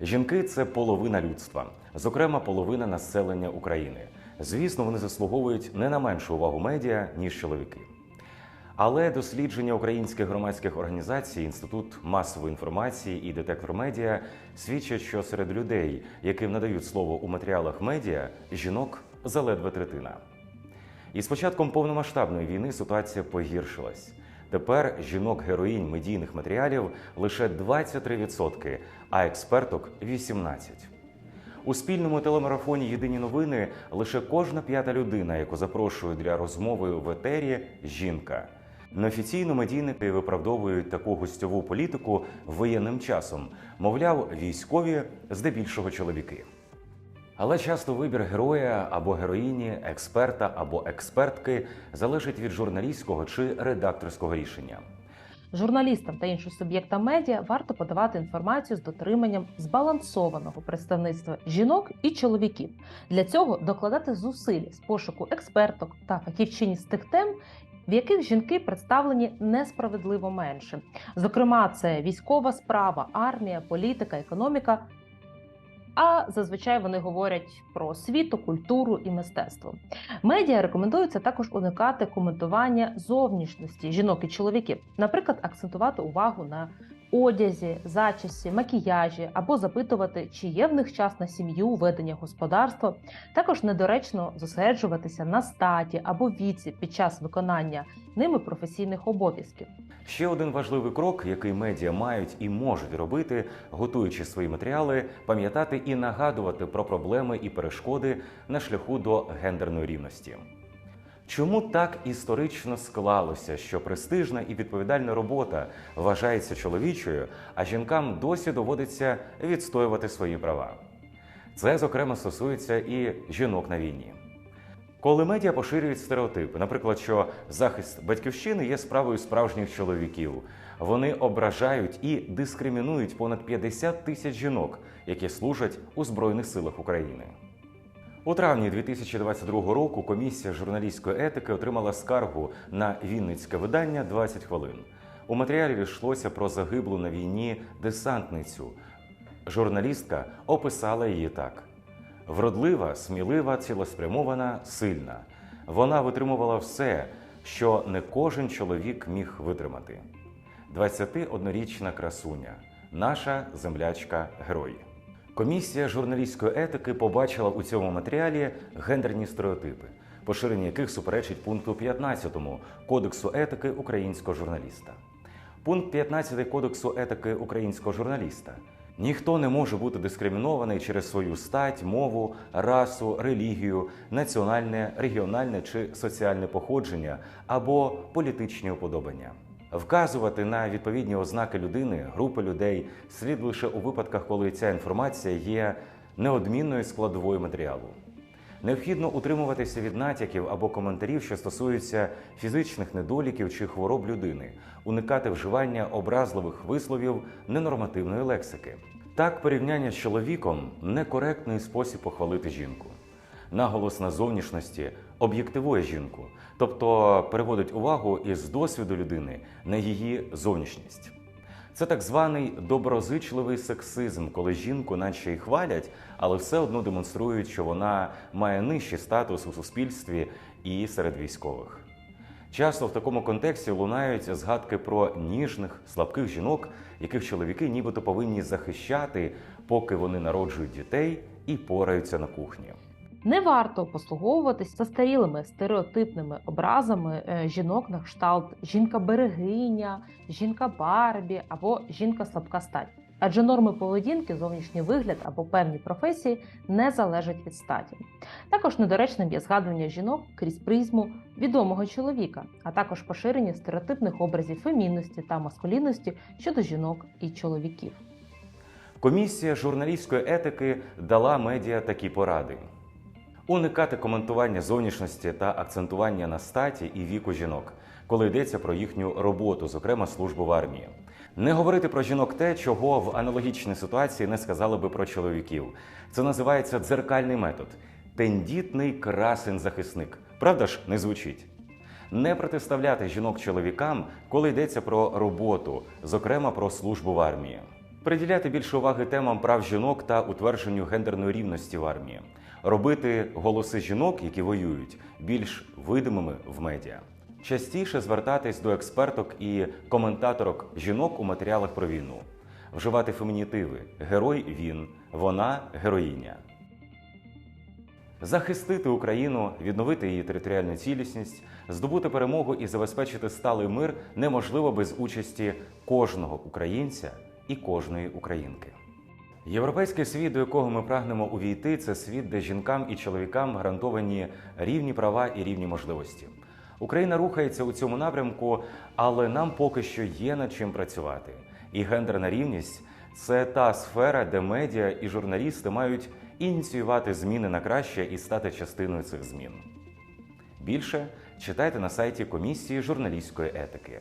Жінки це половина людства, зокрема половина населення України. Звісно, вони заслуговують не на меншу увагу медіа, ніж чоловіки. Але дослідження українських громадських організацій, інститут масової інформації і детектор медіа свідчать, що серед людей, яким надають слово у матеріалах медіа, жінок заледве третина. І з початком повномасштабної війни ситуація погіршилась. Тепер жінок героїнь медійних матеріалів лише 23%, а експерток 18%. У спільному телемарафоні Єдині новини лише кожна п'ята людина, яку запрошують для розмови в етері, жінка. Неофіційно медійники виправдовують таку гостьову політику воєнним часом. Мовляв, військові здебільшого чоловіки. Але часто вибір героя або героїні, експерта або експертки залежить від журналістського чи редакторського рішення. Журналістам та іншим суб'єктам медіа варто подавати інформацію з дотриманням збалансованого представництва жінок і чоловіків. Для цього докладати зусиль з пошуку експерток та фахівчині з тих тем, в яких жінки представлені несправедливо менше. Зокрема, це військова справа, армія, політика, економіка. А зазвичай вони говорять про освіту, культуру і мистецтво. Медіа рекомендується також уникати коментування зовнішності жінок і чоловіків, наприклад, акцентувати увагу на одязі, зачісі, макіяжі або запитувати, чи є в них час на сім'ю, ведення господарства. Також недоречно зосереджуватися на статі або віці під час виконання ними професійних обов'язків. Ще один важливий крок, який медіа мають і можуть робити, готуючи свої матеріали, пам'ятати і нагадувати про проблеми і перешкоди на шляху до гендерної рівності. Чому так історично склалося, що престижна і відповідальна робота вважається чоловічою, а жінкам досі доводиться відстоювати свої права? Це, зокрема, стосується і жінок на війні. Коли медіа поширюють стереотипи, наприклад, що захист батьківщини є справою справжніх чоловіків, вони ображають і дискримінують понад 50 тисяч жінок, які служать у Збройних силах України. У травні 2022 року комісія журналістської етики отримала скаргу на Вінницьке видання «20 хвилин. У матеріалі йшлося про загиблу на війні десантницю. Журналістка описала її так: вродлива, смілива, цілеспрямована, сильна. Вона витримувала все, що не кожен чоловік міг витримати. 21-річна красуня, наша землячка герой. Комісія журналістської етики побачила у цьому матеріалі гендерні стереотипи, поширення яких суперечить пункту 15 Кодексу етики українського журналіста. Пункт 15 Кодексу етики українського журналіста. Ніхто не може бути дискримінований через свою стать, мову, расу, релігію, національне, регіональне чи соціальне походження або політичні уподобання. Вказувати на відповідні ознаки людини, групи людей слід лише у випадках, коли ця інформація є неодмінною складовою матеріалу. Необхідно утримуватися від натяків або коментарів, що стосуються фізичних недоліків чи хвороб людини, уникати вживання образливих висловів ненормативної лексики. Так, порівняння з чоловіком некоректний спосіб похвалити жінку. Наголос на зовнішності об'єктивує жінку, тобто переводить увагу із досвіду людини на її зовнішність. Це так званий доброзичливий сексизм, коли жінку наче й хвалять, але все одно демонструють, що вона має нижчий статус у суспільстві і серед військових. Часто в такому контексті лунають згадки про ніжних, слабких жінок, яких чоловіки нібито повинні захищати, поки вони народжують дітей і пораються на кухні. Не варто послуговуватись застарілими стереотипними образами е, жінок на кшталт жінка-берегиня, жінка-барбі або жінка слабка стать. Адже норми поведінки, зовнішній вигляд або певні професії не залежать від статі. Також недоречним є згадування жінок крізь призму відомого чоловіка, а також поширення стереотипних образів фемінності та маскулінності щодо жінок і чоловіків. Комісія журналістської етики дала медіа такі поради: уникати коментування зовнішності та акцентування на статі і віку жінок, коли йдеться про їхню роботу, зокрема службу в армії. Не говорити про жінок те, чого в аналогічній ситуації не сказали би про чоловіків. Це називається дзеркальний метод. Тендітний красень захисник. Правда ж, не звучить. Не протиставляти жінок чоловікам, коли йдеться про роботу, зокрема про службу в армії. Приділяти більше уваги темам прав жінок та утвердженню гендерної рівності в армії, робити голоси жінок, які воюють, більш видимими в медіа, частіше звертатись до експерток і коментаторок жінок у матеріалах про війну, вживати фемінітиви герой він, вона героїня. Захистити Україну, відновити її територіальну цілісність, здобути перемогу і забезпечити сталий мир неможливо без участі кожного українця і кожної українки. Європейський світ, до якого ми прагнемо увійти, це світ, де жінкам і чоловікам гарантовані рівні права і рівні можливості. Україна рухається у цьому напрямку, але нам поки що є над чим працювати. І гендерна рівність це та сфера, де медіа і журналісти мають ініціювати зміни на краще і стати частиною цих змін. Більше читайте на сайті комісії журналістської етики.